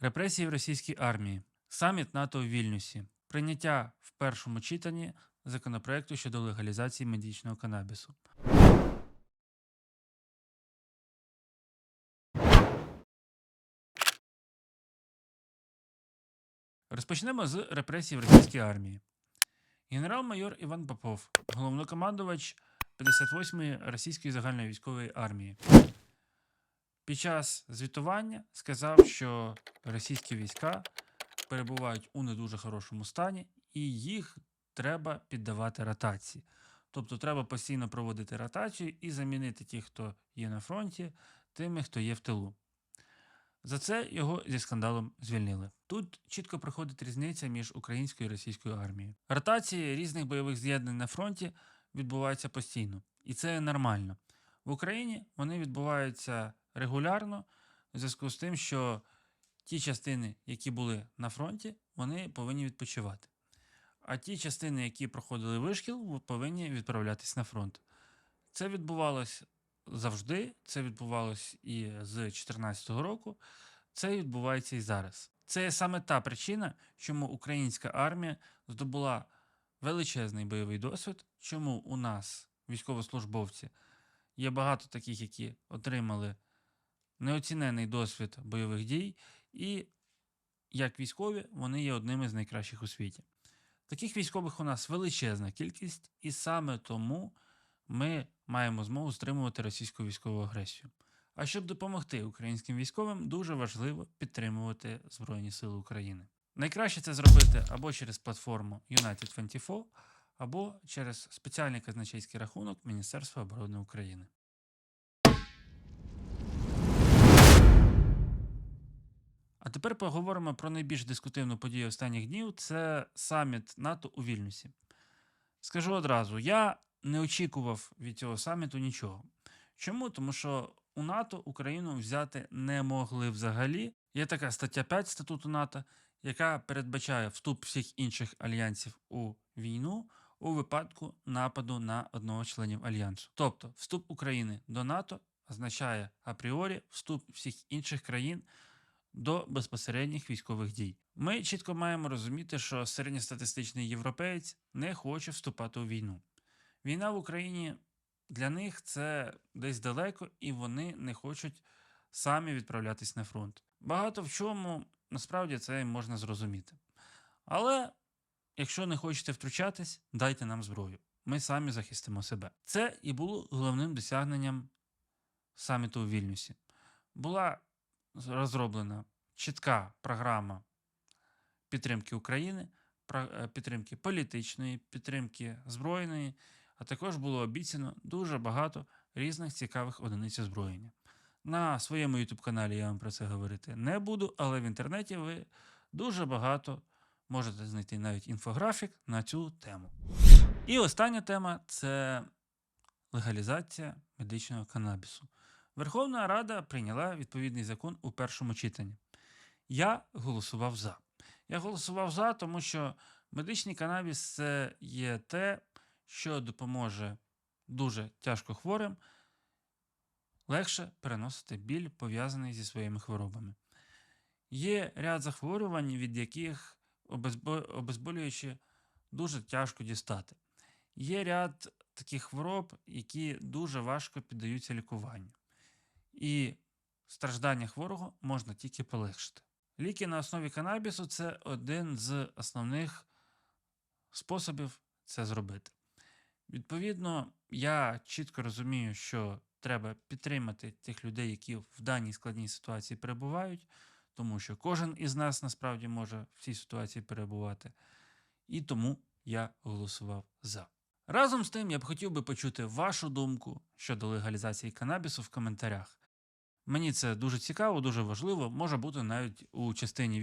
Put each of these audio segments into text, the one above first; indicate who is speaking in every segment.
Speaker 1: Репресії в російській армії. Саміт НАТО у Вільнюсі. Прийняття в першому читанні законопроекту щодо легалізації медичного канабісу. Розпочнемо з репресій в російській армії. Генерал-майор Іван Попов, головнокомандувач 58-ї російської загальної військової армії. Під час звітування сказав, що російські війська перебувають у не дуже хорошому стані, і їх треба піддавати ротації. Тобто треба постійно проводити ротацію і замінити тих, хто є на фронті, тими, хто є в тилу. За це його зі скандалом звільнили. Тут чітко проходить різниця між українською і російською армією. Ротації різних бойових з'єднань на фронті відбуваються постійно, і це нормально. В Україні вони відбуваються регулярно в зв'язку з тим, що ті частини, які були на фронті, вони повинні відпочивати. А ті частини, які проходили вишкіл, повинні відправлятись на фронт. Це відбувалось завжди, це відбувалось і з 2014 року, це відбувається і зараз. Це саме та причина, чому українська армія здобула величезний бойовий досвід, чому у нас, військовослужбовці, є багато таких, які отримали неоцінений досвід бойових дій, і як військові вони є одними з найкращих у світі. Таких військових у нас величезна кількість, і саме тому ми маємо змогу стримувати російську військову агресію. А щоб допомогти українським військовим, дуже важливо підтримувати Збройні Сили України. Найкраще це зробити або через платформу United24, або через спеціальний казначейський рахунок Міністерства оборони України. А тепер поговоримо про найбільш дискутивну подію останніх днів це саміт НАТО у Вільнюсі. Скажу одразу, я не очікував від цього саміту нічого. Чому? Тому що у НАТО Україну взяти не могли взагалі. Є така стаття 5 статуту НАТО, яка передбачає вступ всіх інших альянсів у війну у випадку нападу на одного членів альянсу. Тобто, вступ України до НАТО означає апріорі вступ всіх інших країн до безпосередніх військових дій. Ми чітко маємо розуміти, що середньостатистичний європеєць не хоче вступати у війну. Війна в Україні для них це десь далеко, і вони не хочуть самі відправлятись на фронт. Багато в чому насправді це можна зрозуміти. Але якщо не хочете втручатись, дайте нам зброю. Ми самі захистимо себе. Це і було головним досягненням саміту у Вільнюсі. Була розроблена чітка програма підтримки України, е, підтримки політичної, підтримки збройної, а також було обіцяно дуже багато різних цікавих одиниць озброєння. На своєму YouTube каналі я вам про це говорити не буду, але в інтернеті ви дуже багато можете знайти навіть інфографік на цю тему. І остання тема це легалізація медичного канабісу. Верховна Рада прийняла відповідний закон у першому читанні. Я голосував за. Я голосував за, тому що медичний канабіс це є те, що допоможе дуже тяжко хворим легше переносити біль, пов'язаний зі своїми хворобами. Є ряд захворювань, від яких обезбо- обезболюючі дуже тяжко дістати. Є ряд таких хвороб, які дуже важко піддаються лікуванню. І страждання хворого можна тільки полегшити. Ліки на основі канабісу це один з основних способів це зробити. Відповідно, я чітко розумію, що треба підтримати тих людей, які в даній складній ситуації перебувають, тому що кожен із нас насправді може в цій ситуації перебувати. І тому я голосував за. Разом з тим, я б хотів би почути вашу думку щодо легалізації канабісу в коментарях. Мені це дуже цікаво, дуже важливо. Може бути навіть у частині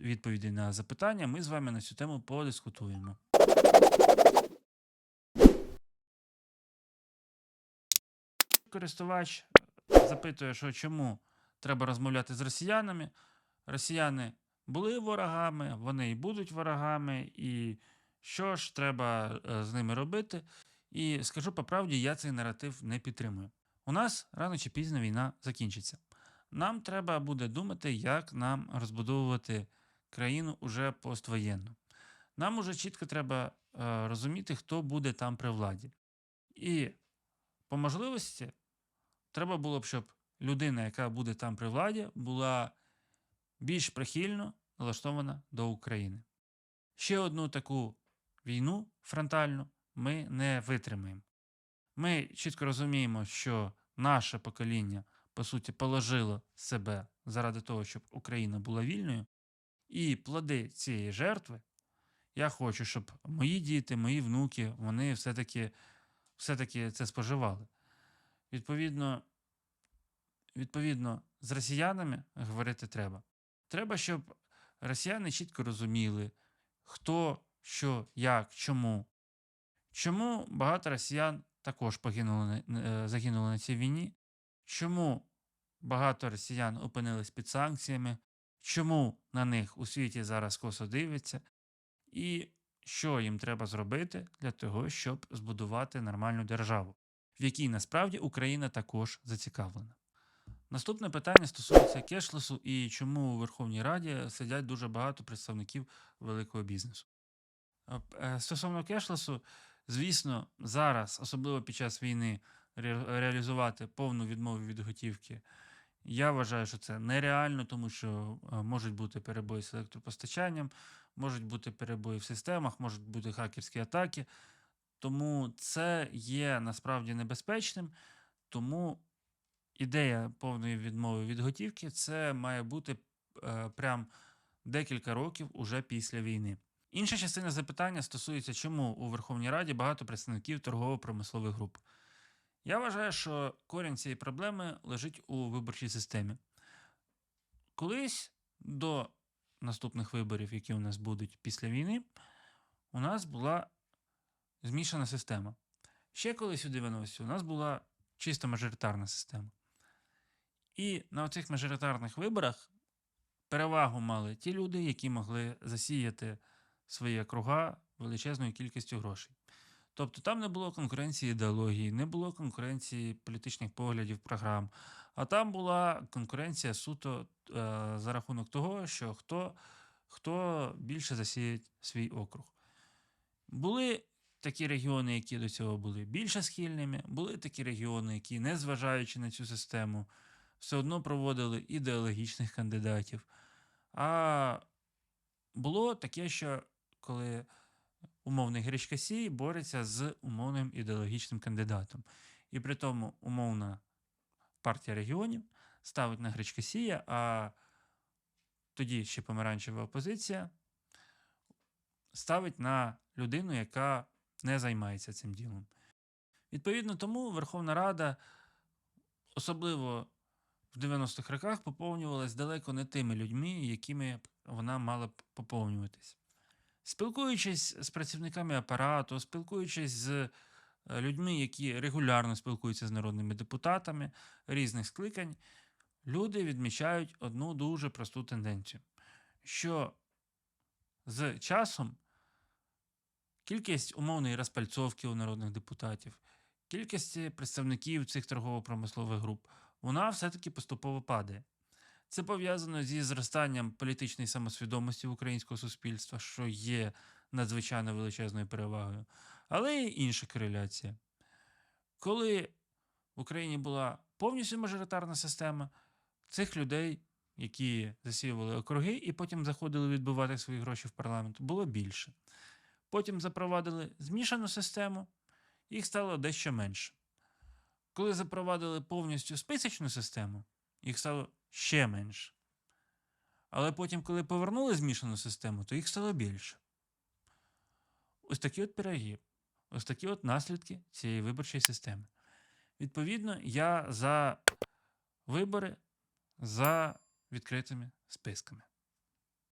Speaker 1: відповіді на запитання. Ми з вами на цю тему подискутуємо. Користувач е, запитує, що чому треба розмовляти з росіянами. Росіяни були ворогами, вони і будуть ворогами, і що ж треба е, з ними робити. І скажу по правді, я цей наратив не підтримую. У нас рано чи пізно війна закінчиться. Нам треба буде думати, як нам розбудовувати країну уже поствоєнно. Нам уже чітко треба е, розуміти, хто буде там при владі. І по можливості треба було б, щоб людина, яка буде там при владі, була більш прихильно налаштована до України. Ще одну таку війну фронтальну ми не витримаємо. Ми чітко розуміємо, що наше покоління, по суті, положило себе заради того, щоб Україна була вільною, і плоди цієї жертви я хочу, щоб мої діти, мої внуки, вони все-таки все-таки це споживали. Відповідно, відповідно, з росіянами говорити треба. Треба, щоб росіяни чітко розуміли, хто, що, як, чому. Чому багато росіян також погинули, е, загинули на цій війні? Чому багато росіян опинились під санкціями? Чому на них у світі зараз косо дивиться? І що їм треба зробити для того, щоб збудувати нормальну державу, в якій насправді Україна також зацікавлена. Наступне питання стосується кешлесу і чому у Верховній Раді сидять дуже багато представників великого бізнесу. Е, е, Стосовно кешлесу, звісно, зараз, особливо під час війни, реалізувати повну відмову від готівки. Я вважаю, що це нереально, тому що е, можуть бути перебої з електропостачанням, можуть бути перебої в системах, можуть бути хакерські атаки. Тому це є насправді небезпечним. Тому ідея повної відмови від готівки це має бути е, прям декілька років уже після війни. Інша частина запитання стосується, чому у Верховній Раді багато представників торгово-промислових груп. Я вважаю, що корінь цієї проблеми лежить у виборчій системі. Колись до наступних виборів, які у нас будуть після війни, у нас була змішана система. Ще колись у 90-ті у нас була чисто мажоритарна система. І на цих мажоритарних виборах перевагу мали ті люди, які могли засіяти свої округа величезною кількістю грошей. Тобто там не було конкуренції ідеології, не було конкуренції політичних поглядів, програм, а там була конкуренція суто е, за рахунок того, що хто, хто більше засіє свій округ. Були такі регіони, які до цього були більше схильними, були такі регіони, які, незважаючи на цю систему, все одно проводили ідеологічних кандидатів. А було таке, що коли умовний Гречкасій бореться з умовним ідеологічним кандидатом. І при тому умовна партія регіонів ставить на Гречкасія, а тоді ще помаранчева опозиція ставить на людину, яка не займається цим ділом. Відповідно тому Верховна Рада, особливо в 90-х роках, поповнювалась далеко не тими людьми, якими вона мала б поповнюватись. Спілкуючись з працівниками апарату, спілкуючись з е, людьми, які регулярно спілкуються з народними депутатами різних скликань, люди відмічають одну дуже просту тенденцію, що з часом кількість умовної розпальцовки у народних депутатів, кількість представників цих торгово-промислових груп, вона все-таки поступово падає. Це пов'язано зі зростанням політичної самосвідомості в українського суспільства, що є надзвичайно величезною перевагою, але й інша кореляція. Коли в Україні була повністю мажоритарна система, цих людей, які засіювали округи і потім заходили відбувати свої гроші в парламент, було більше. Потім запровадили змішану систему, їх стало дещо менше. Коли запровадили повністю списочну систему, їх стало ще менше. Але потім, коли повернули змішану систему, то їх стало більше. Ось такі от пироги, ось такі от наслідки цієї виборчої системи. Відповідно, я за вибори за відкритими списками.